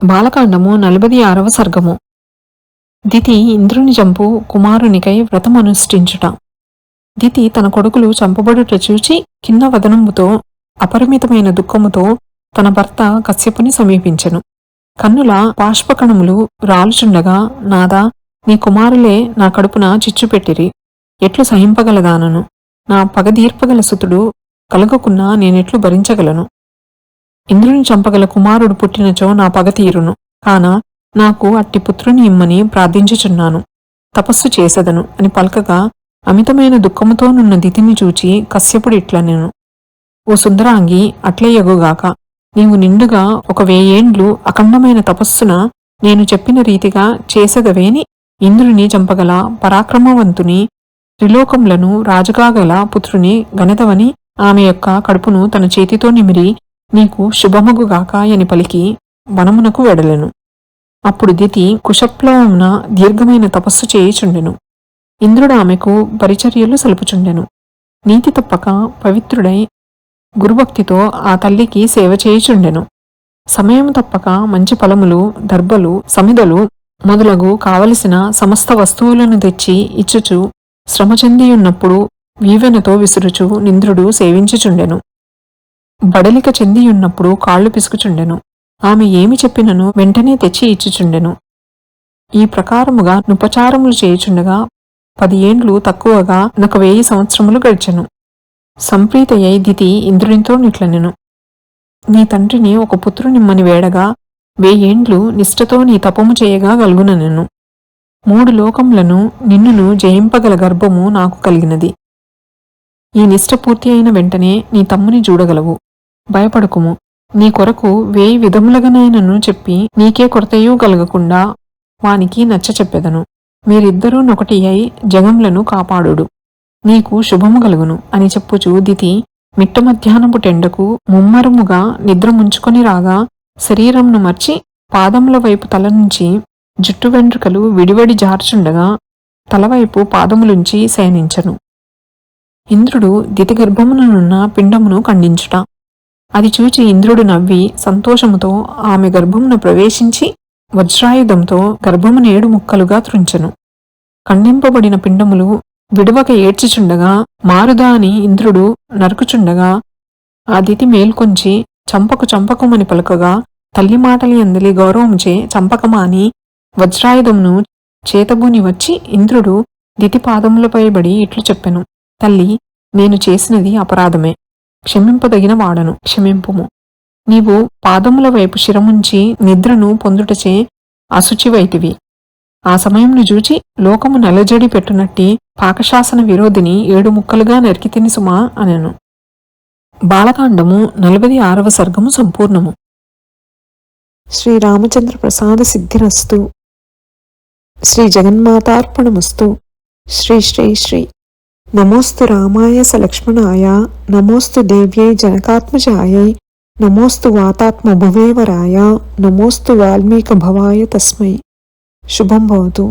బాలకాండము నలభై ఆరవ సర్గము. దితి ఇంద్రుని చంపు కుమారునికై వ్రతమనుష్ఠించుట దితి తన కొడుకులు చంపబడుట చూచి కింద వదనముతో అపరిమితమైన దుఃఖముతో తన భర్త కశ్యపుని సమీపించెను. కన్నుల బాష్పకణములు రాలుచుండగా నాదా నీ కుమారులే నా కడుపున చిచ్చుపెట్టిరి ఎట్లు సహింపగలదానను? నా పగదీర్పగల సుతుడు కలగకున్నా నేనెట్లు భరించగలను. ఇంద్రుని చంపగల కుమారుడు పుట్టినచో నా పగ తీరును. కాన నాకు అట్టి పుత్రుని ఇమ్మని ప్రార్థించుచున్నాను. తపస్సు చేసెదను అని పలకగా అమితమైన దుఃఖముతోనున్న దితిని చూచి కశ్యపుడిట్లనెను ఓ సుందరాంగి అట్లే నీవు నిండుగా ఒక వేయేండ్లు అఖండమైన తపస్సున నేను చెప్పిన రీతిగా చేసదవేని ఇంద్రుని చంపగల పరాక్రమవంతుని త్రిలోకములను రాజుగాగల పుత్రుని గణితవని ఆమె యొక్క కడుపును తన చేతితో నిమిరి నీకు శుభమగుగాక అని పలికి వనమునకు వెడలెను. అప్పుడు దితి కుశప్లవమున దీర్ఘమైన తపస్సు చేయుచుండెను. ఇంద్రుడు ఆమెకు పరిచర్యలు సలుపుచుండెను. నీతి తప్పక పవిత్రుడై గురుభక్తితో ఆ తల్లికి సేవ చేయుచుండెను. సమయం తప్పక మంచి ఫలములు దర్భలు సమిదలు మొదలగు కావలసిన సమస్త వస్తువులను తెచ్చి ఇచ్చుచు శ్రమ చెందియున్నప్పుడు వీవెనతో విసురుచు నింద్రుడు సేవించుచుండెను. బడలిక చెందియున్నప్పుడు కాళ్ళు పిసుకుచుండెను. ఆమె ఏమి చెప్పినను వెంటనే తెచ్చి ఇచ్చుచుండెను. ఈ ప్రకారముగా నుపచారములు చేయుచుండగా పది ఏండ్లు తక్కువగా నాకు వెయ్యి సంవత్సరములు గడిచెను. సంప్రీతయ్యై దితి ఇంద్రునితో నిట్లనెను. నీ తండ్రిని ఒక పుత్రునిమ్మని వేడగా వెయ్యేండ్లు నిష్ఠతో నీ తపము చేయగా గలుగుననెను. మూడు లోకములను నిన్నును జయింపగల గర్భము నాకు కలిగినది. ఈ నిష్ఠ పూర్తి అయిన వెంటనే నీ తమ్ముని చూడగలవు. భయపడకుము. నీ కొరకు వేయి విధములగనైనను చెప్పి నీకే కొరతయూ కలగకుండా వానికి నచ్చ చెప్పెదను. మీరిద్దరూ నొకటి అయి జగంలను కాపాడుడు. నీకు శుభము కలుగును అని చెప్పుచు దితి మిట్ట మధ్యాహ్నపు టెండకు ముమ్మరముగా నిద్ర ముంచుకొని రాగా శరీరంను మర్చి పాదముల వైపు తల నుంచి జుట్టు వెంట్రుకలు విడివడి జార్చుండగా తలవైపు పాదములుంచి శయనించను. ఇంద్రుడు దితి గర్భముననున్న పిండమును ఖండించుట. అది చూచి ఇంద్రుడు నవ్వి సంతోషముతో ఆమె గర్భమును ప్రవేశించి వజ్రాయుధంతో గర్భమును ఏడు ముక్కలుగా త్రుంచెను. ఖండింపబడిన పిండములు విడువక ఏడ్చిచుండగా మారుదా అని ఇంద్రుడు నరుకుచుండగా ఆ దితి మేల్కొంచి చంపకు చంపకమని పలుకగా తల్లి మాటలి అందలి గౌరవముచే చంపకమాని వజ్రాయుధమును చేతబూని వచ్చి ఇంద్రుడు దితి పాదములపై బడి ఇట్లు చెప్పెను. తల్లి నేను చేసినది అపరాధమే. క్షమింపదగిన వాడను. క్షమింపుము. నీవు పాదముల వైపు శిరముంచి నిద్రను పొందుటచే అశుచివైతివి. ఆ సమయంను చూచి లోకము నలజడి పెట్టునట్టి పాకశాసన విరోధిని ఏడు ముక్కలుగా నరికి తినిసుమా అనెను. బాలకాండము నలభై ఆరవ సర్గము సంపూర్ణము. శ్రీరామచంద్ర ప్రసాద సిద్ధిరస్తు. శ్రీ జగన్మాతార్పణమస్తు. శ్రీ శ్రీ శ్రీ. నమోస్తు రామాయ సలక్ష్మణాయ నమోస్తు దేవ్యై జనకాత్మజాయై నమోస్తు వాతాత్మ భువేవరాయ నమోస్తు వాల్మీక భవాయ తస్మై శుభం భవతు